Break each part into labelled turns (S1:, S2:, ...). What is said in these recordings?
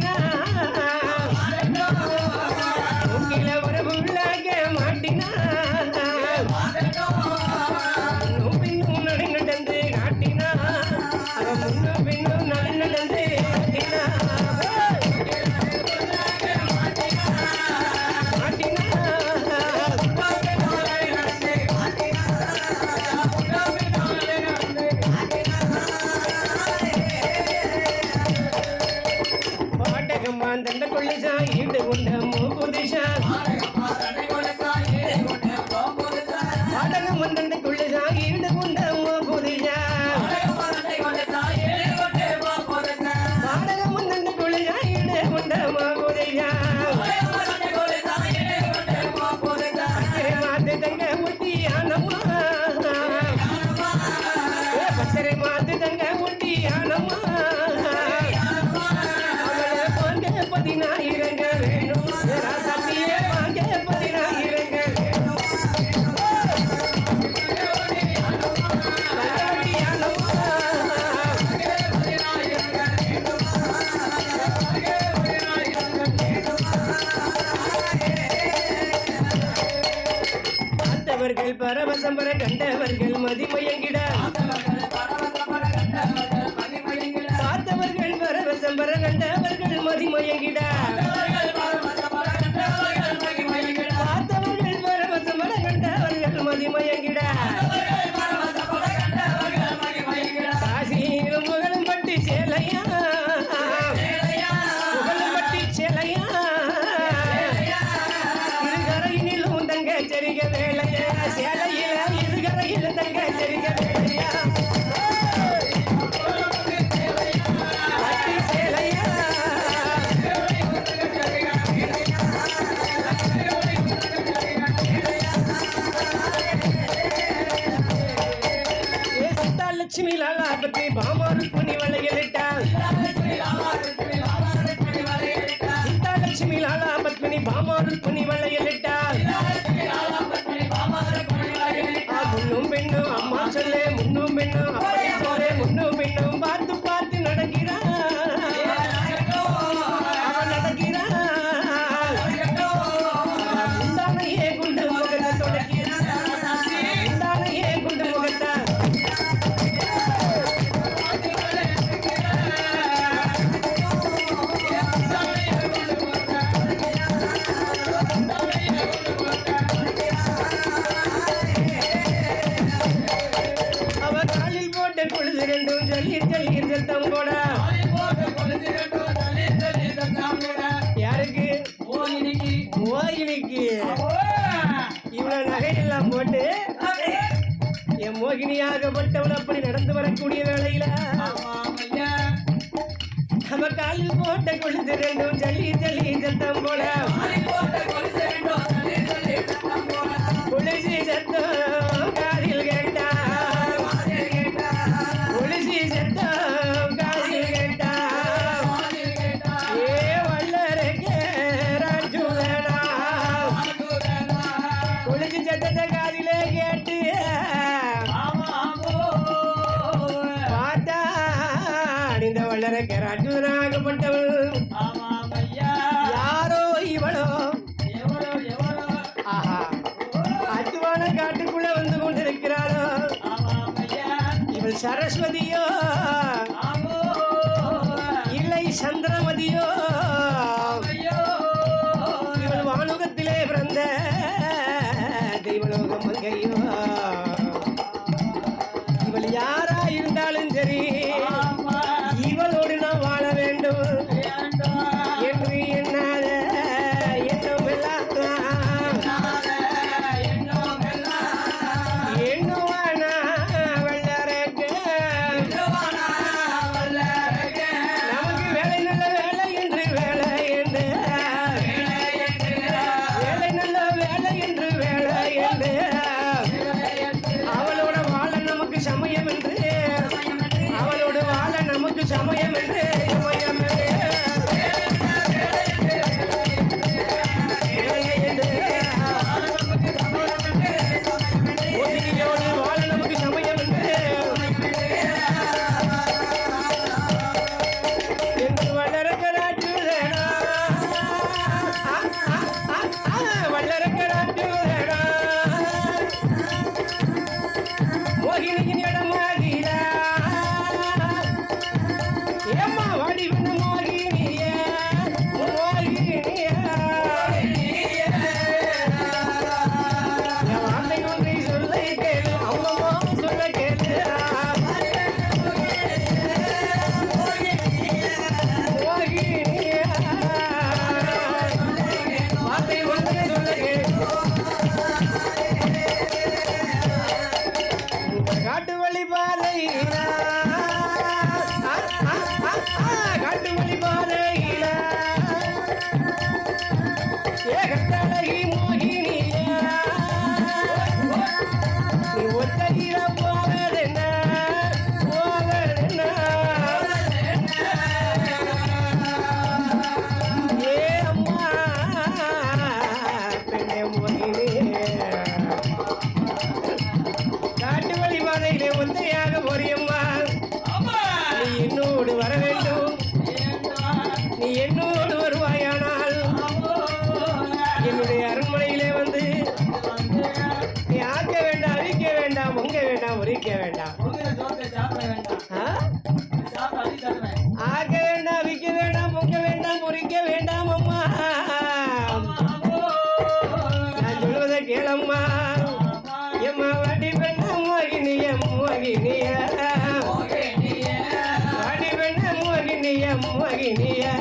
S1: Yeah. Govind Govind பரவசம்பர கண்டவர்கள் மதிமயங்கிட பார்த்தவர்கள் பரவசம்பர கண்டவர்கள் மதிமயங்கிட மோகினியாகப்பட்டவள் அப்படி நடந்து வரக்கூடிய வேளையில நம்ம காலில் போட்ட கொழுந்து ரெண்டும் ஜல்லி ஜல்லி சத்தம் போல.
S2: போட்ட கொழுந்து ரெண்டும்
S1: el charro es 什么也没配 Mira, bueno. Yeah.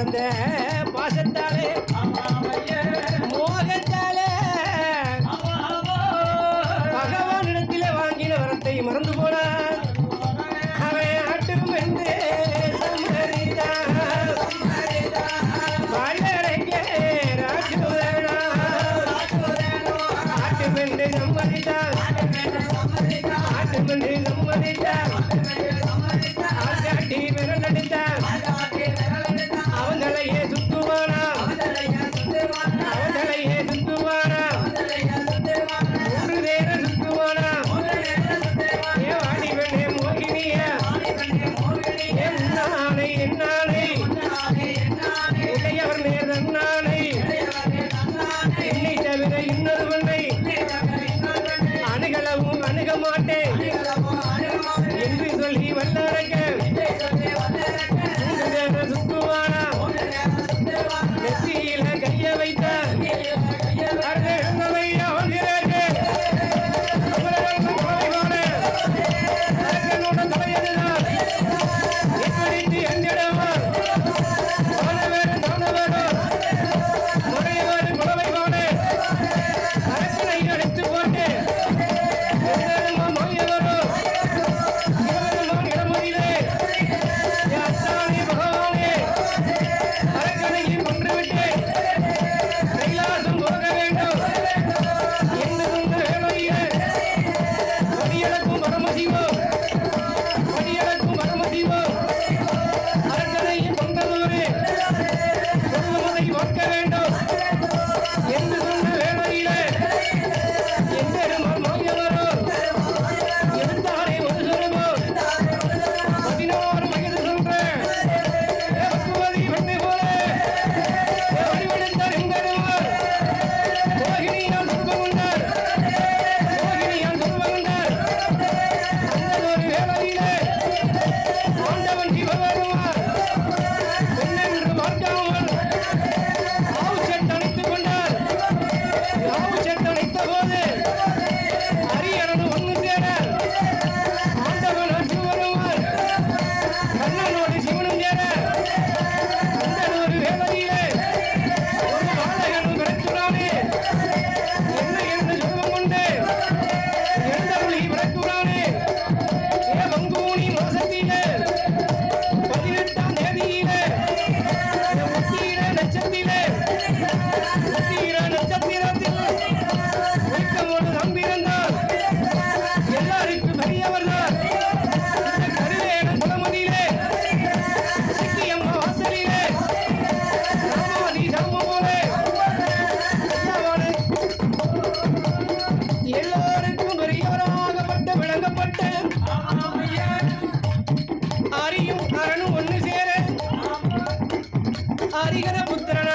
S1: கலந்த பாசத்தாலே மோகத்தாலே பகவானிடத்திலே வாங்கின வரத்தை மறந்து போனான் அவன் ஆட்டும் என்று ஆட்டு பெண்டு சம்மதித்தான் ஆட்டு பெண்டு சம்மதித்தான் அறியும் அரணு ஒன்று சேர. ஹரிகர புத்திரன்